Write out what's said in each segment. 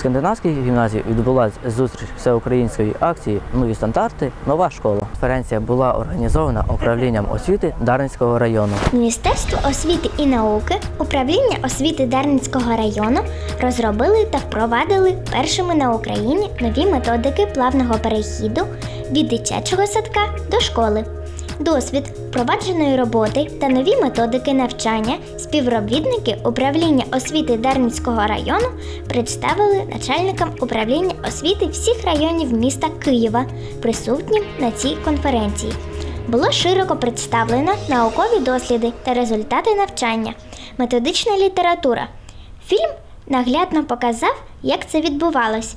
скандинавській гімназії відбулася зустріч всеукраїнської акції Нові стандарти. Нова школа. Конференція була організована управлінням освіти Дарницького району. Міністерство освіти і науки, управління освіти Дарницького району розробили та впровадили першими на Україні нові методики плавного перехіду від дитячого садка до школи. Досвід впровадженої роботи та нові методики навчання співробітники управління освіти Дарницького району представили начальникам управління освіти всіх районів міста Києва, присутнім на цій конференції. Було широко представлено наукові досліди та результати навчання, методична література. Фільм наглядно показав, як це відбувалось.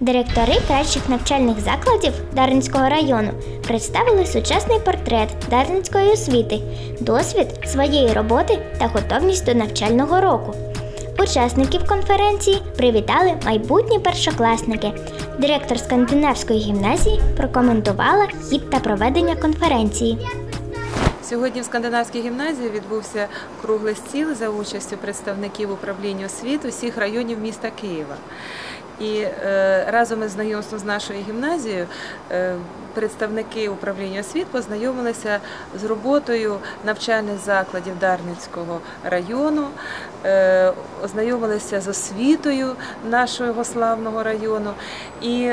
Директори кращих навчальних закладів Дарницького району представили сучасний портрет Дарницької освіти, досвід своєї роботи та готовність до навчального року. Учасників конференції привітали майбутні першокласники. Директор Скандинавської гімназії прокоментувала хід та проведення конференції. Сьогодні в Скандинавській гімназії відбувся круглий стіл за участю представників управління освіти усіх районів міста Києва. І е, разом із знайомством з нашою гімназією е, представники управління освіт познайомилися з роботою навчальних закладів Дарницького району, е, ознайомилися з освітою нашого славного району. І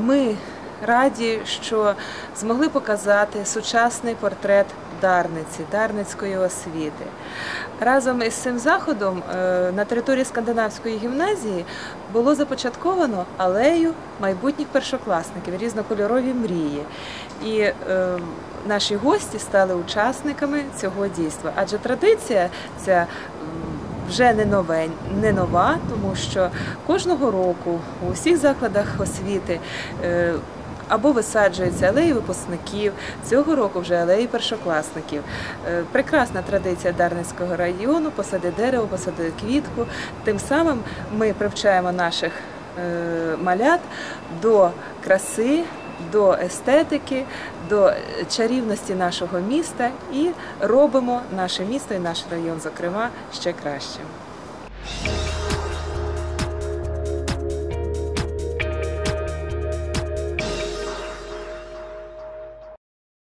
ми раді, що змогли показати сучасний портрет Дарниці, Дарницької освіти. Разом із цим заходом е, на території Скандинавської гімназії було започатковано алею майбутніх першокласників, різнокольорові мрії. І е, наші гості стали учасниками цього дійства. Адже традиція ця вже не нове, не нова, тому що кожного року у всіх закладах освіти. Або висаджуються алеї випускників цього року вже алеї першокласників. Е, Прекрасна традиція Дарницького району посади дерево, посади квітку. Тим самим ми привчаємо наших е, малят до краси. До естетики, до чарівності нашого міста і робимо наше місто і наш район, зокрема, ще кращим.